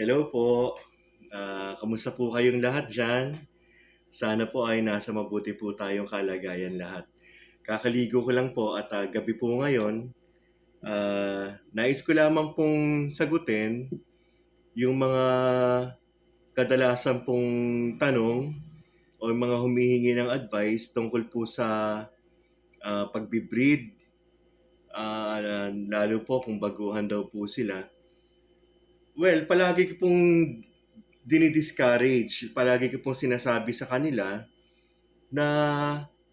Hello po. Ah, kamusta po kayong lahat diyan? Sana po ay nasa mabuti po tayong kalagayan lahat. Kakaligo ko lang po at ah, gabi po ngayon. Ah, nais ko lamang pong sagutin yung mga kadalasan pong tanong o yung mga humihingi ng advice tungkol po sa ah, pagbibreed. Ah, lalo po kung baguhan daw po sila. Well, palagi ko pong dinidiscourage, palagi ko pong sinasabi sa kanila na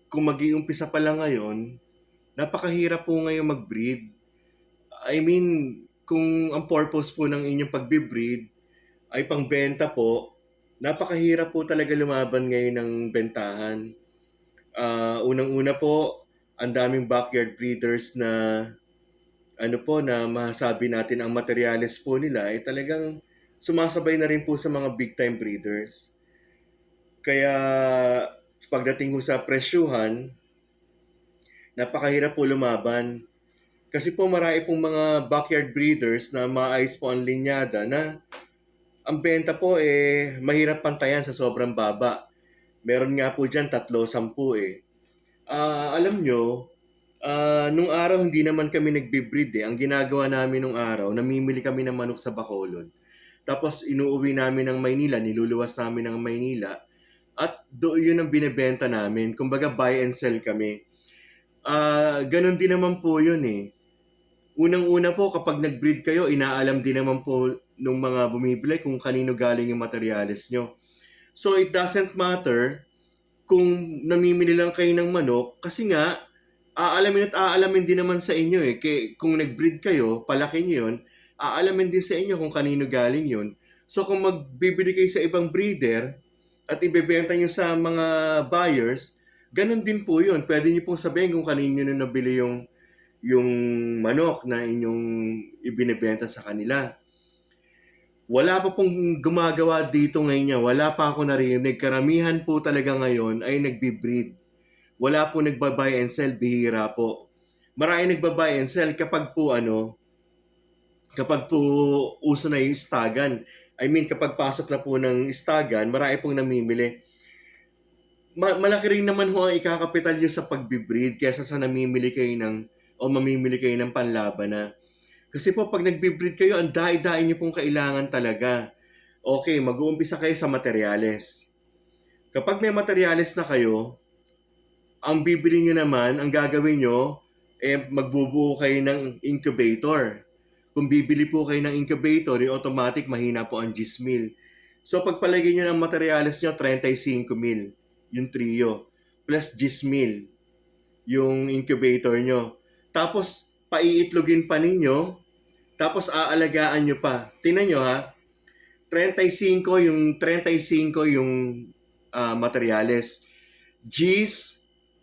kung mag-iumpisa pa lang ngayon, napakahirap po ngayon mag-breed. I mean, kung ang purpose po ng inyong pagbe-breed ay pangbenta po, napakahirap po talaga lumaban ngayon ng bentahan. Ah, unang-una po, ang daming backyard breeders na ano po na masabi natin ang materyales po nila ay talagang sumasabay na rin po sa mga big time breeders. Kaya pagdating ko sa presyuhan, napakahirap po lumaban. Kasi po marami pong mga backyard breeders na maayos po ang linyada na ang benta po eh mahirap pantayan sa sobrang baba. Meron nga po dyan tatlo, sampu eh. Ah, alam nyo, ah, nung araw hindi naman kami nagbe-breed eh. Ang ginagawa namin nung araw, namimili kami ng manok sa Bacolod. Tapos inuuwi namin ng Maynila, niluluwas namin ng Maynila. At doon yun ang binebenta namin. Kumbaga buy and sell kami. Ah, ganun din naman po yun eh. Unang-una po kapag nag-breed kayo, inaalam din naman po nung mga bumibili kung kanino galing yung materials nyo. So it doesn't matter kung namimili lang kayo ng manok kasi nga aalamin at aalamin din naman sa inyo eh. Kaya kung nag-breed kayo, palaki nyo yun, aalamin din sa inyo kung kanino galing yun. So kung magbibili kayo sa ibang breeder at ibebenta nyo sa mga buyers, ganun din po yun. Pwede nyo pong sabihin kung kanino na nabili yung yung manok na inyong ibinebenta sa kanila. Wala pa pong gumagawa dito ngayon. Wala pa ako narinig. Karamihan po talaga ngayon ay nagbi-breed. Wala po nagba-buy and sell. Bihira po. Marami nagba-buy and sell kapag po ano, kapag po uso na yung istagan. I mean, kapag pasok na po ng istagan, marami pong namimili. Ma- malaki rin naman ho ang ikakapital nyo sa pagbibreed kaysa sa namimili kayo ng o mamimili kayo ng panlaban na. Kasi po pag nagbe-breed kayo, ang dai-dai nyo pong kailangan talaga. Okay, mag-uumpisa kayo sa materyales. Kapag may materyales na kayo, ang bibili nyo naman, ang gagawin nyo, eh, magbubuo kayo ng incubator. Kung bibili po kayo ng incubator, yung automatic mahina po ang 10 mil. So pagpalagay nyo ng materyales nyo, 35 mil yung trio. Plus 10 mil yung incubator nyo. Tapos, paiitlogin pa ninyo. Tapos, aalagaan nyo pa. Tingnan nyo ha. 35 yung 35 yung ah, materyales. G's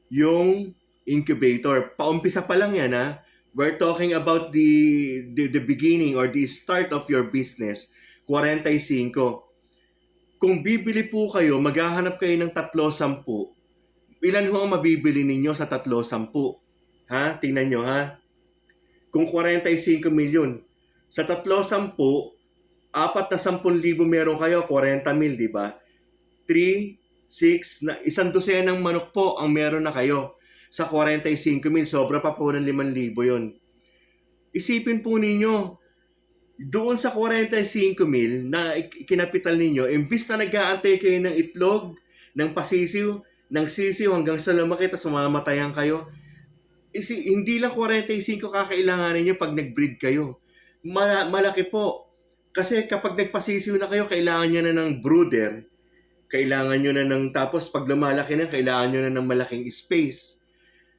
yung incubator. Paumpisa pa lang yan ha. We're talking about the, the the beginning or the start of your business. 45. Kung bibili po kayo, maghahanap kayo ng tatlo, sampu. Ilan ho ang mabibili ninyo sa tatlo, sampu? Ha? Tingnan nyo ha. Kung 45 milyon, sa tatlo, sampu, apat na 10,000 meron kayo, 40 mil, di ba? 3, 6, na, isang dosena ng manok po ang meron na kayo. Sa 45 mil, sobra pa po ng 5,000 yon. Isipin po ninyo, doon sa 45 mil na ik- kinapital ninyo, imbis na nag-aantay kayo ng itlog, ng pasisiw, ng sisiw hanggang sa lumaki tapos mamamatayan kayo, isi, hindi lang 45 kakailanganin nyo pag nag-breed kayo. Mala- malaki po. Kasi kapag nagpasisiw na kayo, kailangan nyo na ng brooder. Kailangan nyo na ng, tapos pag lumalaki na, kailangan nyo na ng malaking space.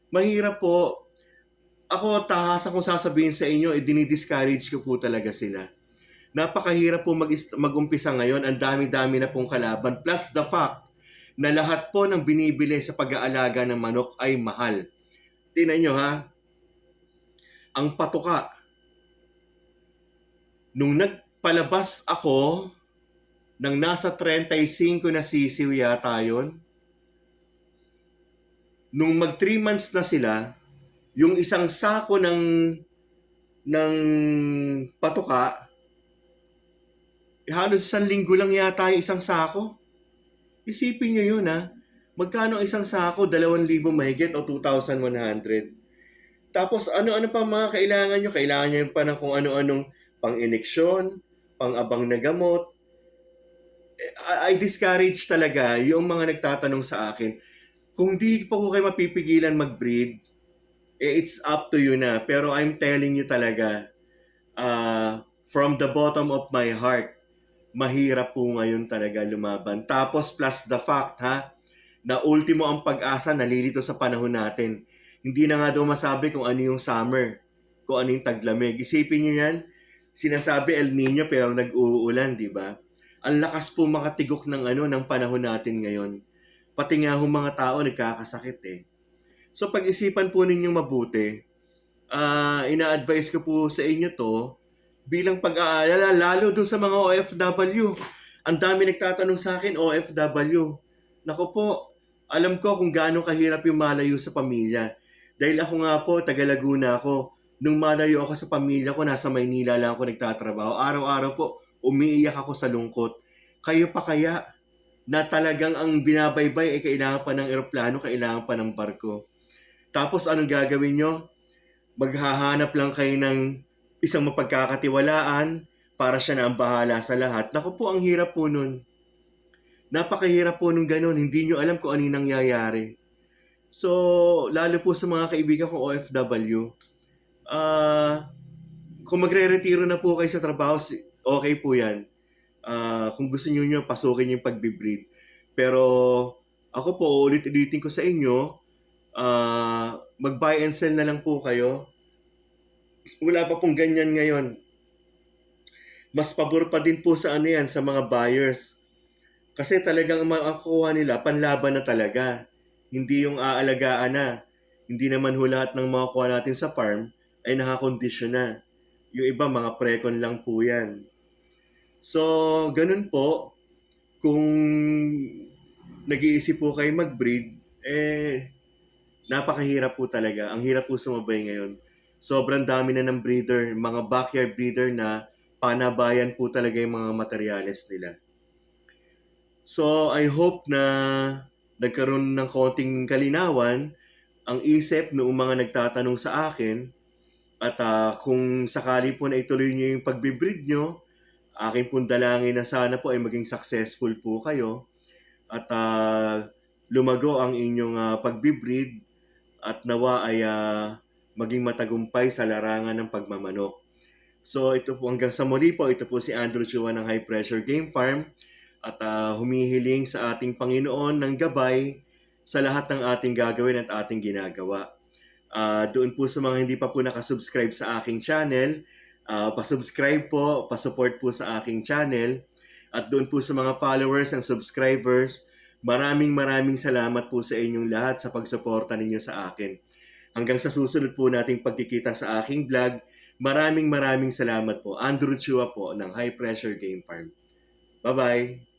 Mahirap po. Ako, tahasa kung sasabihin sa inyo, eh, dinidiscourage ko po talaga sila. Napakahirap po mag mag-umpisa ngayon. Ang dami-dami na pong kalaban. Plus the fact na lahat po ng binibili sa pag-aalaga ng manok ay mahal. Tingnan nyo ha, ang patuka. Nung nagpalabas ako ng nasa 35 na sisiw yata yun, nung mag 3 months na sila, yung isang sako ng ng patuka halos isang linggo lang yata yung isang sako. Isipin nyo yun ha. Magkano ang isang sako? 2,000 mahigit o 2,100. Tapos ano-ano pa mga kailangan nyo? Kailangan nyo pa ng kung ano-anong pang-ineksyon, pang-abang na gamot. I, I discourage talaga yung mga nagtatanong sa akin. Kung di pa po kayo mapipigilan mag-breed, eh, it's up to you na. Pero I'm telling you talaga, uh, from the bottom of my heart, mahirap po ngayon talaga lumaban. Tapos plus the fact ha, na ultimo ang pag-asa nalilito sa panahon natin. Hindi na nga daw masabi kung ano yung summer, kung ano yung taglamig. Isipin nyo yan, sinasabi El Nino pero nag-uulan, di ba? Ang lakas po makatigok ng ano ng panahon natin ngayon. Pati nga ho mga tao nagkakasakit eh. So pag-isipan po ninyong mabuti, ah ina-advise ko po sa inyo to, bilang pag-aalala, lalo dun sa mga OFW. Ang dami nagtatanong sa akin, OFW. Nako po, alam ko kung gaano kahirap yung malayo sa pamilya. Dahil ako nga po, taga Laguna ako. Nung malayo ako sa pamilya ko, nasa Maynila lang ako nagtatrabaho. Araw-araw po, umiiyak ako sa lungkot. Kayo pa kaya na talagang ang binabaybay ay kailangan pa ng eroplano, kailangan pa ng barko. Tapos anong gagawin nyo? Maghahanap lang kayo ng isang mapagkakatiwalaan para siya na ang bahala sa lahat. Naku po, ang hirap po nun. Napakahirap po nung ganun. Hindi nyo alam kung ano nangyayari. So, lalo po sa mga kaibigan ko OFW, ah kung magre-retiro na po kayo sa trabaho, okay po yan. Ah, kung gusto nyo nyo, pasukin yung pagbibreed. Pero ako po, ulit-ulitin ko sa inyo, ah mag-buy and sell na lang po kayo wala pa pong ganyan ngayon. Mas pabor pa din po sa ano yan, sa mga buyers. Kasi talagang ang makakuha nila, panlaban na talaga. Hindi yung aalagaan na. Hindi naman ho lahat ng mga kuha natin sa farm ay nakakondisyon na. Yung iba, mga precon lang po yan. So, ganun po. Kung nag-iisip po kayo mag-breed, eh, napakahirap po talaga. Ang hirap po sumabay ngayon sobrang dami na ng breeder, mga backyard breeder na panabayan po talaga yung mga materyales nila. So, I hope na nagkaroon ng konting kalinawan ang isip noong mga nagtatanong sa akin at ah, kung sakali po na ituloy nyo yung pagbibreed nyo, akin pong dalangin na sana po ay maging successful po kayo at ah, lumago ang inyong ah, pagbibreed at nawa ay ah, maging matagumpay sa larangan ng pagmamanok. So ito po hanggang sa muli po, ito po si Andrew Chua ng High Pressure Game Farm at ah, humihiling sa ating Panginoon ng gabay sa lahat ng ating gagawin at ating ginagawa. Ah, doon po sa mga hindi pa po nakasubscribe sa aking channel, ah, pasubscribe po, pasupport po sa aking channel. At doon po sa mga followers and subscribers, maraming maraming salamat po sa inyong lahat sa pagsuporta ninyo sa akin. Hanggang sa susunod po nating pagkikita sa aking vlog, maraming maraming salamat po. Andrew Chua po ng High Pressure Game Farm. Bye-bye!